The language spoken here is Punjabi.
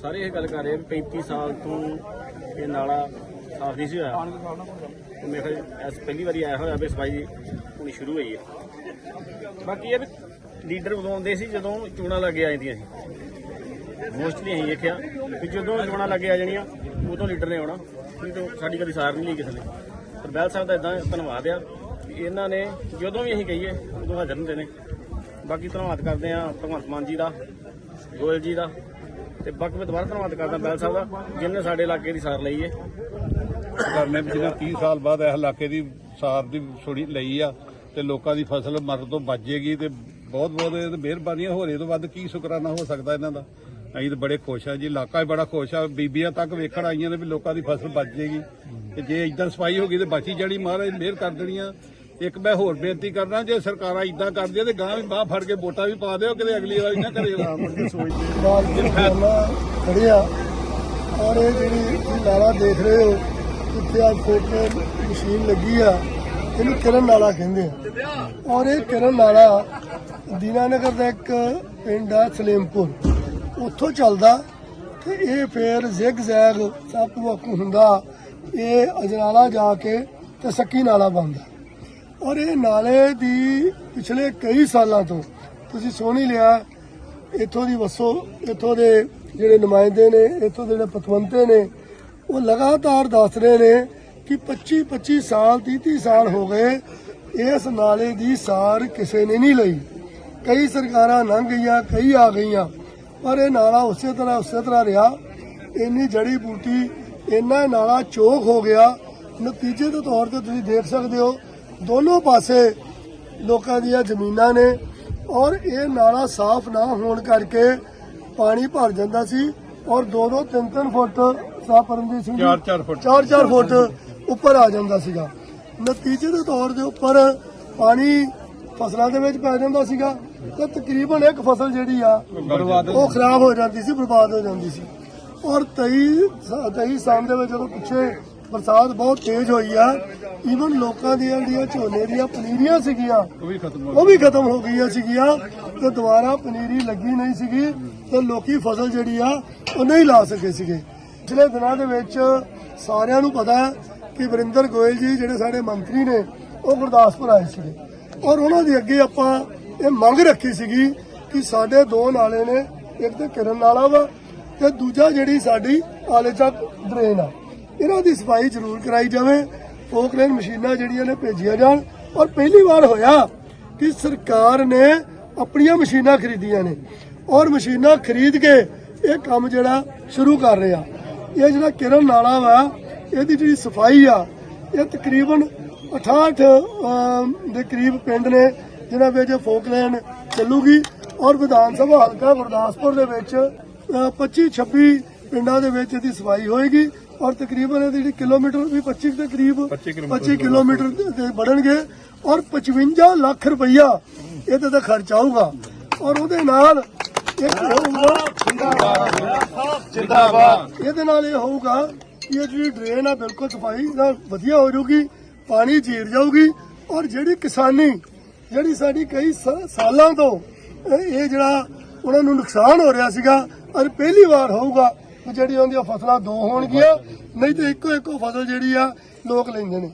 ਸਾਰੇ ਇਹ ਗੱਲ ਕਰ ਰਹੇ ਆ ਵੀ 35 ਸਾਲ ਤੋਂ ਇਹ ਨਾਲਾ ਸਾਫ਼ ਨਹੀਂ ਸੀ ਹੋਇਆ। ਤੇ ਮੇਰੇ ਖਿਆਲ ਐਸ ਪਹਿਲੀ ਵਾਰੀ ਆਇਆ ਹੋਇਆ ਵੀ ਸਫ਼ਾਈ ਹੋਣੀ ਸ਼ੁਰੂ ਹੋਈ ਹੈ। ਬਾਕੀ ਇਹ ਵੀ ਲੀਡਰ ਉਦੋਂ ਆਉਂਦੇ ਸੀ ਜਦੋਂ ਚੋਣਾਂ ਲੱਗੇ ਆ ਜਾਂਦੀਆਂ ਸੀ। ਮੋਸਟਲੀ ਅਸੀਂ ਦੇਖਿਆ ਵੀ ਜਦੋਂ ਚੋਣਾਂ ਲੱਗੇ ਆ ਜਾਣੀਆਂ, ਉਦੋਂ ਲੀਡਰ ਨੇ ਆਉਣਾ। ਨਹੀਂ ਤਾਂ ਸਾਡੀ ਕਦੀ ਸਾਰ ਨਹੀਂ ਲਈ ਕਿਸੇ ਨੇ। ਪਰ ਬੈਲ ਸਾਹਿਬ ਦਾ ਇਦਾਂ ਧੰਨਵਾਦ ਆ ਵੀ ਇਹਨਾਂ ਨੇ ਜਦੋਂ ਵੀ ਅਸੀਂ ਕਹੀਏ, ਉਦੋਂ ਹਾਜ਼ਰ ਹੁੰਦੇ ਨੇ। ਬਾਕੀ ਧੰਨਵਾਦ ਕਰਦੇ ਆ ਭਗਵੰਤ ਮਾਨ ਜੀ ਦਾ, ਗੋਇਲ ਜੀ ਦਾ। ਤੇ ਬਾਕੀ ਮੈਂ ਦੁਬਾਰਾ ਧੰਨਵਾਦ ਕਰਦਾ ਬੈਲ ਸਾਹਿਬ ਦਾ ਜਿਨ੍ਹਾਂ ਸਾਡੇ ਇਲਾਕੇ ਦੀ ਸਾਰ ਲਈ ਹੈ ਕਰਨੇ ਵੀ ਜਿਹਨਾਂ 30 ਸਾਲ ਬਾਅਦ ਇਹ ਇਲਾਕੇ ਦੀ ਸਾਰ ਦੀ ਸੁਣੀ ਲਈ ਆ, ਤੇ ਲੋਕਾਂ ਦੀ ਫਸਲ ਮਰਨ ਤੋਂ ਬਚ ਜੇਗੀ ਤੇ ਬਹੁਤ ਬਹੁਤ ਇਹ ਮਿਹਰਬਾਨੀਆਂ ਹੋ ਰਹੀ ਤੋਂ ਵੱਧ ਕੀ ਸ਼ੁਕਰਾਨਾ ਹੋ ਸਕਦਾ ਇਹਨਾਂ ਦਾ? ਅਸੀਂ ਤਾਂ ਬੜੇ ਖੁਸ਼ ਆ ਜੀ, ਇਲਾਕਾ ਵੀ ਬੜਾ ਖੁਸ਼ ਆ, ਬੀਬੀਆਂ ਤੱਕ ਵੇਖਣ ਆਈਆਂ ਨੇ ਵੀ ਲੋਕਾਂ ਦੀ ਫਸਲ ਬਚ ਜੇਗੀ। ਤੇ ਜੇ ਇਦਾਂ ਸਫ਼ਾਈ ਹੋ ਗਈ ਤੇ ਬਾਕੀ ਜੜੀ ਮਹਾਰਾਜ ਮਿਹਰ ਕਰ ਦੇਣੀਆਂ ਇੱਕ ਮੈਂ ਹੋਰ ਬੇਨਤੀ ਕਰਨਾ ਜੇ ਸਰਕਾਰਾਂ ਇਦਾਂ ਕਰਦੀਆਂ ਤੇ ਗਾਂ ਵੀ ਬਾਹ ਫੜ ਕੇ ਵੋਟਾਂ ਵੀ ਪਾ ਦਿਓ, ਕਿਤੇ ਅਗਲੀ ਵਾਰੀ ਨਾ ਕਰੇ ਬਾਲ ਖੜੇ ਆ। ਔਰ ਇਹ ਜਿਹੜੀ ਨਾਲਾ ਦੇਖ ਰਹੇ ਹੋ, ਇੱਥੇ ਆ ਫੋਟੋ ਮਸ਼ੀਨ ਲੱਗੀ ਆ, ਇਹਨੂੰ ਕਿਰਨ ਨਾਲਾ ਕਹਿੰਦੇ ਆ। ਔਰ ਇਹ ਕਿਰਨ ਨਾਲਾ ਦੀਨਾਨਗਰ ਦਾ ਇੱਕ ਪਿੰਡ ਆ, ਸਲੇਮਪੁਰ। ਉੱਥੋਂ ਚੱਲਦਾ ਤੇ ਇਹ ਫੇਰ ਜ਼ਿਗ ਜ਼ੈਗ ਸੱਪ ਵਾਕੂ ਹੁੰਦਾ, ਇਹ ਅਜਨਾਲਾ ਜਾ ਕੇ ਤੇ ਸੱਕੀ ਨਾਲਾ ਬਣਦਾ। ਔਰ ਇਹ ਨਾਲੇ ਦੀ ਪਿਛਲੇ ਕਈ ਸਾਲਾਂ ਤੋਂ, ਤੁਸੀਂ ਸੁਣ ਲਿਆ, ਇੱਥੋਂ ਦੀ ਵਸੋ, ਇੱਥੋਂ ਦੇ ਜਿਹੜੇ ਨੁਮਾਇੰਦੇ ਨੇ, ਇੱਥੋਂ ਦੇ ਜਿਹੜੇ ਪਤਵੰਤੇ ਨੇ, ਉਹ ਲਗਾਤਾਰ ਦੱਸ ਰਹੇ ਨੇ ਕਿ 25 25 ਸਾਲ 30 30 ਸਾਲ ਹੋ ਗਏ, ਇਸ ਨਾਲੇ ਦੀ ਸਾਰ ਕਿਸੇ ਨੇ ਨਹੀਂ ਲਈ। ਕਈ ਸਰਕਾਰਾਂ ਲੰਘ ਗਈਆਂ, ਕਈ ਆ ਗਈਆਂ, ਪਰ ਇਹ ਨਾਲਾ ਉਸੇ ਤਰ੍ਹਾਂ ਉਸੇ ਤਰ੍ਹਾਂ ਰਿਹਾ। ਇੰਨੀ ਜੜੀ ਬੂਟੀ, ਇੰਨਾ ਨਾਲਾ ਚੋਕ ਹੋ ਗਿਆ। ਨਤੀਜੇ ਦੇ ਤੌਰ ਤੇ ਤੁਸੀਂ ਦੇਖ ਸਕਦੇ ਹੋ ਦੋਨੋਂ ਪਾਸੇ ਲੋਕਾਂ ਦੀਆਂ ਜ਼ਮੀਨਾਂ ਨੇ ਔਰ ਇਹ ਨਾਲਾ ਸਾਫ਼ ਨਾ ਹੋਣ ਕਰਕੇ ਪਾਣੀ ਭਰ ਜਾਂਦਾ ਸੀ ਔਰ 2-2 3-3 ਫੁੱਟ ਸਾਹ ਪਰਮਜੀਤ ਸਿੰਘ ਜੀ, ਚਾਰ- ਚਾਰ ਫੁੱਟ। 4-4 ਫੁੱਟ ਉੱਪਰ ਆ ਜਾਂਦਾ ਸੀਗਾ। ਨਤੀਜੇ ਦੇ ਤੌਰ ਦੇ ਉੱਪਰ ਪਾਣੀ ਫਸਲਾਂ ਦੇ ਵਿੱਚ ਪੈ ਜਾਂਦਾ ਸੀਗਾ ਤੇ ਤਕਰੀਬਨ ਇੱਕ ਫਸਲ ਜਿਹੜੀ ਆ ਉਹ ਖਰਾਬ ਹੋ ਜਾਂਦੀ ਸੀ ਬਰਬਾਦ ਹੋ ਜਾਂਦੀ ਸੀ। ਔਰ 23 ਸ- 23 ਸਾਲ ਦੇ ਵਿੱਚ ਜਦੋਂ ਪਿੱਛੇ ਬਰਸਾਤ ਬਹੁਤ ਤੇਜ਼ ਹੋਈ ਆ। ਈਵਨ ਲੋਕਾਂ ਦੀਆਂ ਜਿਹੜੀਆਂ ਝੋਨੇ ਦੀਆਂ ਪਨੀਰੀਆਂ ਸੀਗੀਆਂ ਉਹ ਵੀ ਖਤਮ ਹੋ ਗਈਆਂ ਸੀਗੀਆਂ। ਤੇ ਦੁਬਾਰਾ ਪਨੀਰੀ ਲੱਗੀ ਨਹੀਂ ਸੀਗੀ ਤੇ ਲੋਕੀ ਫਸਲ ਜਿਹੜੀ ਆ ਉਹ ਨਹੀਂ ਲਾ ਸਕੇ ਸੀਗੇ। ਪਿਛਲੇ ਦਿਨਾਂ ਦੇ ਵਿੱਚ ਸਾਰਿਆਂ ਨੂੰ ਪਤਾ ਕਿ ਵਰਿੰਦਰ ਗੋਇਲ ਜੀ ਜਿਹੜੇ ਸਾਡੇ ਮੰਤਰੀ ਨੇ ਉਹ ਗੁਰਦਾਸਪੁਰ ਆਏ ਸੀਗੇ। ਔਰ ਉਹਨਾਂ ਦੇ ਅੱਗੇ ਆਪਾਂ ਇਹ ਮੰਗ ਰੱਖੀ ਸੀਗੀ ਕਿ ਸਾਡੇ ਦੋ ਨਾਲੇ ਨੇ ਇੱਕ ਤੇ ਕਿਰਨ ਨਾਲਾ ਵਾ ਤੇ ਦੂਜਾ ਜਿਹੜੀ ਸਾਡੀ ਆਲੇ ਚੱਕ ਡਰੇਨ ਆ। ਇਹਨਾਂ ਦੀ ਸਫ਼ਾਈ ਜ਼ਰੂਰ ਕਰਾਈ ਜਾਵੇ। ਫੋਕਲੇਨ ਮਸ਼ੀਨਾਂ ਜਿਹੜੀਆਂ ਨੇ ਭੇਜੀਆਂ ਜਾਣ। ਔਰ ਪਹਿਲੀ ਵਾਰ ਹੋਇਆ ਕਿ ਸਰਕਾਰ ਨੇ ਆਪਣੀਆਂ ਮਸ਼ੀਨਾਂ ਖਰੀਦੀਆਂ ਨੇ। ਔਰ ਮਸ਼ੀਨਾਂ ਖਰੀਦ ਕੇ ਇਹ ਕੰਮ ਜਿਹੜਾ ਸ਼ੁਰੂ ਕਰ ਰਿਹਾ। ਇਹ ਜਿਹੜਾ ਕਿਰਨ ਨਾਲਾ ਵਾ, ਇਹਦੀ ਜਿਹੜੀ ਸਫ਼ਾਈ ਆ, ਇਹ ਤਕਰੀਬਨ 68 ਦੇ ਕਰੀਬ ਪਿੰਡ ਨੇ ਜਿਨ੍ਹਾਂ ਵਿੱਚ ਫੋਕਲੈਂਡ ਚੱਲੂਗੀ। ਔਰ ਵਿਧਾਨ ਸਭਾ ਹਲਕਾ ਗੁਰਦਾਸਪੁਰ ਦੇ ਵਿੱਚ 25 26 ਪਿੰਡਾਂ ਦੇ ਵਿੱਚ ਇਹਦੀ ਸਫ਼ਾਈ ਹੋਏਗੀ। ਔਰ ਤਕਰੀਬਨ ਇਹਦੀ ਜਿਹੜੀ ਕਿਲੋਮੀਟਰ ਵੀ 25 ਦੇ ਕਰੀਬ 25 ਕਿਲੋਮੀਟਰ 25 ਕਿਲੋਮੀਟਰ ਦੇ- ਦੇ ਬਣਨਗੇ ਔਰ 55 ਲੱਖ ਰੁਪਈਆ ਇਹਦੇ ਤੇ ਖਰਚ ਆਊਗਾ। ਔਰ ਉਹਦੇ ਨਾਲ ਇੱਕ ਹੋਊਗਾ ਜਿੰਦਾਬਾਦ। ਇਹਦੇ ਨਾਲ ਇਹ ਹੋਊਗਾ ਕਿ ਇਹ ਜਿਹੜੀ ਡਰੇਨ ਆ ਬਿਲਕੁਲ ਸਫ਼ਾਈ ਨਾਲ ਵਧੀਆ ਹੋ ਜਾਊਗੀ ਪਾਣੀ ਜੀਰ ਜਾਊਗੀ ਔਰ ਜਿਹੜੀ ਕਿਸਾਨੀ ਜਿਹੜੀ ਸਾਡੀ ਕਈ ਸਾਲਾਂ ਤੋਂ ਇਹ ਇਹ ਜਿਹੜਾ ਉਹਨਾਂ ਨੂੰ ਨੁਕਸਾਨ ਹੋ ਰਿਹਾ ਸੀਗਾ ਔਰ ਪਹਿਲੀ ਵਾਰ ਹੋਊਗਾ ਜਿਹੜੀ ਉਹਦੀਆਂ ਫਸਲਾਂ ਦੋ ਹੋਣਗੀਆਂ, ਨਹੀਂ ਤੇ ਇੱਕੋ ਇੱਕੋ ਫਸਲ ਜਿਹੜੀ ਆ ਲੋਕ ਲੈਂਦੇ ਨੇ।